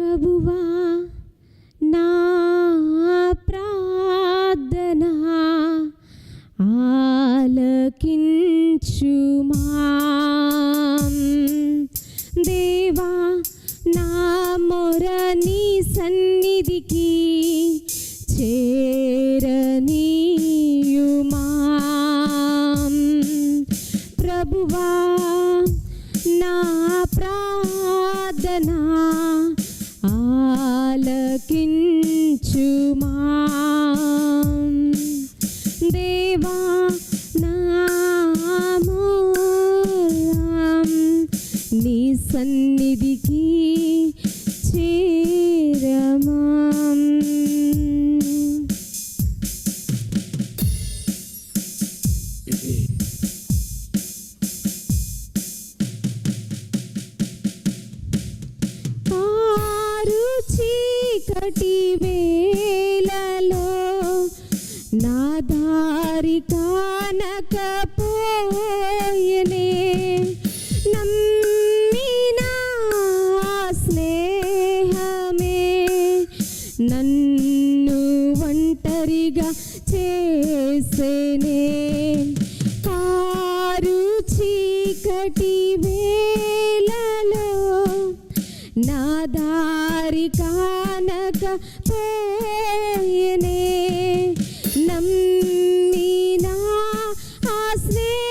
ప్రభువా నా ప్రార్థనా ఆలకించుమా. దేవా నా మొరని సన్నిధికి చేరనీయుమా. ప్రభువా నా ప్రార్థనా ఆలకించుమా? దేవా నా నీ సన్నిధికి చే చీకటి వేళలో నా దారి కానకపోయనే. నమ్మిన స్నేహమే నన్ను ఒంటరిగా చేసేనే. కారు చీకటి వేళలో నా దారి కానక పోయనే. నమ్మినా ఆ స్నేహ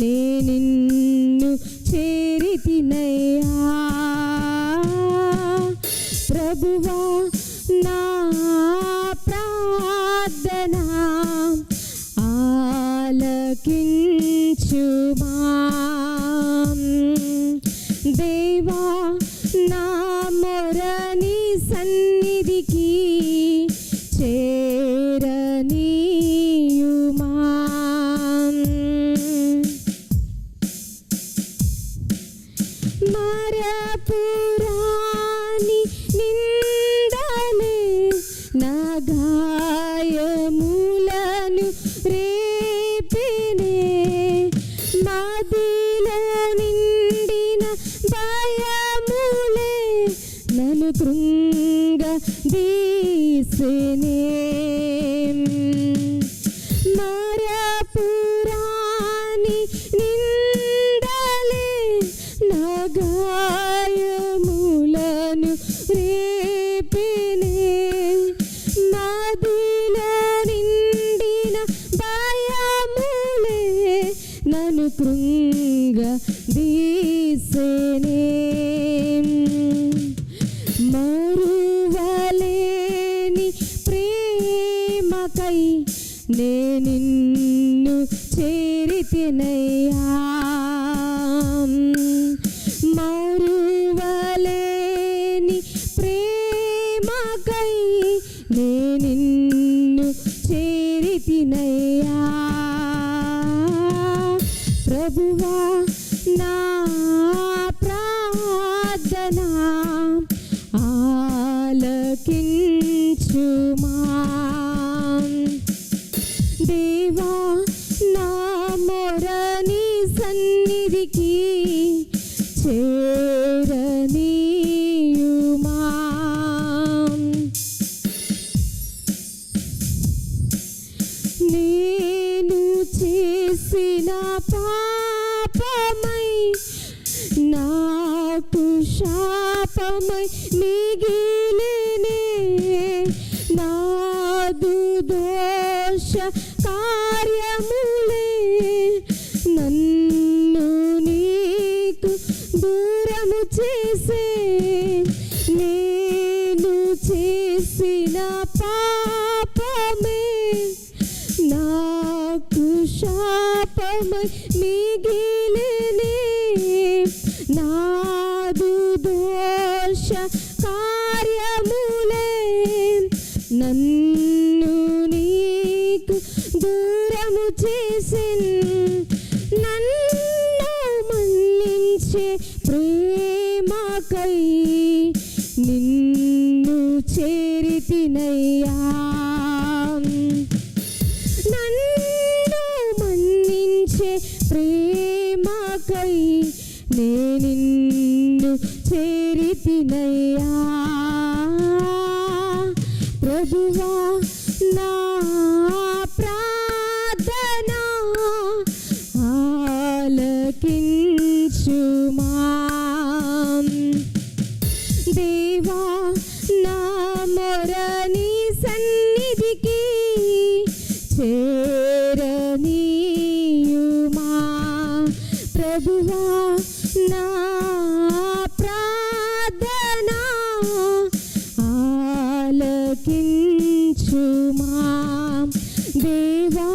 నే నిన్ను చేరితినయ్యా. ప్రభువా నా ప్రార్థనా ఆలకించుమా. దేవా నా మొరని సన్నిధికి మరపురాని నా గాయములను రేపినే. మదిల నిండిన భయములే నన్ను కృంగ దీసెనే మరువలేని ప్రేమకై నిన్ను చేరితినయ్యా. మరువలేని ప్రేమకై నే నిన్ను చేరితినయ్యా. ప్రభువా నా ప్రార్థన ఆలకించుమా. దేవా నా మొరని సన్నిధికి చేరనీయుమా. నేను చేసిన పాపమై నాకు శాపమై మిగిలే కార్యములే. నన్ను నీకు దూరము చేసే. నేను చేసిన పాపమే. నాకు శాపమై మిగిలినే. నాదు దోష కార్యములే. నన్ను నాకై నిన్ను చేరితినయ్యా నన్ను మన్నించే ప్రేమకై నేను నిన్ను చేరితినయ్యా చేరనీయుమా? ప్రభువా నా ప్రార్థన ఆలకించుమా? దేవా